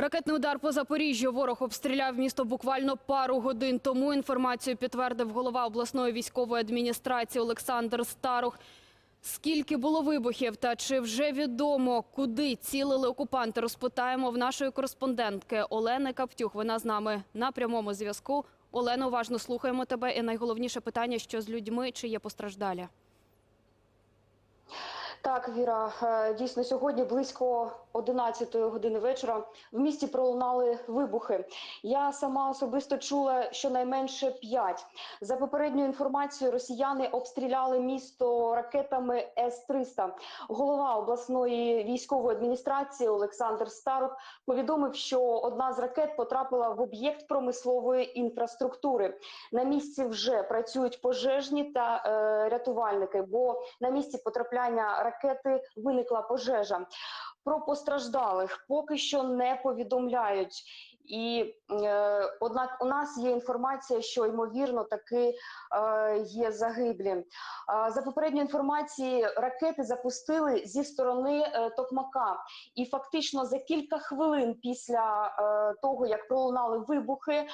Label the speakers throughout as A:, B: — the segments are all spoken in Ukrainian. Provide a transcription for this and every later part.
A: Ракетний удар по Запоріжжю. Ворог обстріляв місто буквально пару годин тому. Інформацію підтвердив голова обласної військової адміністрації Олександр Старух. Скільки було вибухів та чи вже відомо, куди цілили окупанти, розпитаємо в нашої кореспондентки Олени Каптюх. Вона з нами на прямому зв'язку. Олено, уважно слухаємо тебе. І найголовніше питання, що з людьми, чи є постраждалі?
B: Так, Віра, е, дійсно сьогодні близько 11 години вечора в місті пролунали вибухи. Я сама особисто чула щонайменше 5. За попередньою інформацією, росіяни обстріляли місто ракетами С-300. Голова обласної військової адміністрації Олександр Старух повідомив, що одна з ракет потрапила в об'єкт промислової інфраструктури. На місці вже працюють пожежні та е, рятувальники, бо на місці потрапляння ракети виникла пожежа. Про постраждалих поки що не повідомляють. І е, однак у нас є інформація, що ймовірно таки е, є загиблі. Е, за попередньою інформацією, ракети запустили зі сторони е, Токмака, і фактично за кілька хвилин після е, того, як пролунали вибухи, е,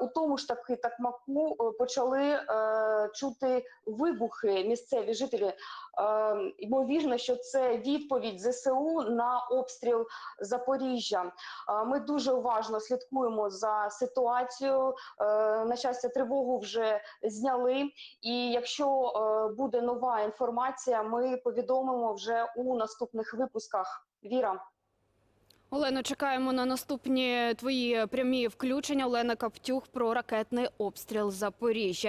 B: у тому ж таки Токмаку е, почали е, чути вибухи місцеві жителі. Е, ймовірно, що це відповідь ЗСУ на обстріл Запоріжжя. Е, Ми дуже уважно слідкуємо за ситуацією. Е, На щастя, тривогу вже зняли. І якщо е, буде нова інформація, ми повідомимо вже у наступних випусках. Віра.
A: Олено, чекаємо на наступні твої прямі включення. Олена Каптюх про ракетний обстріл Запоріжжя.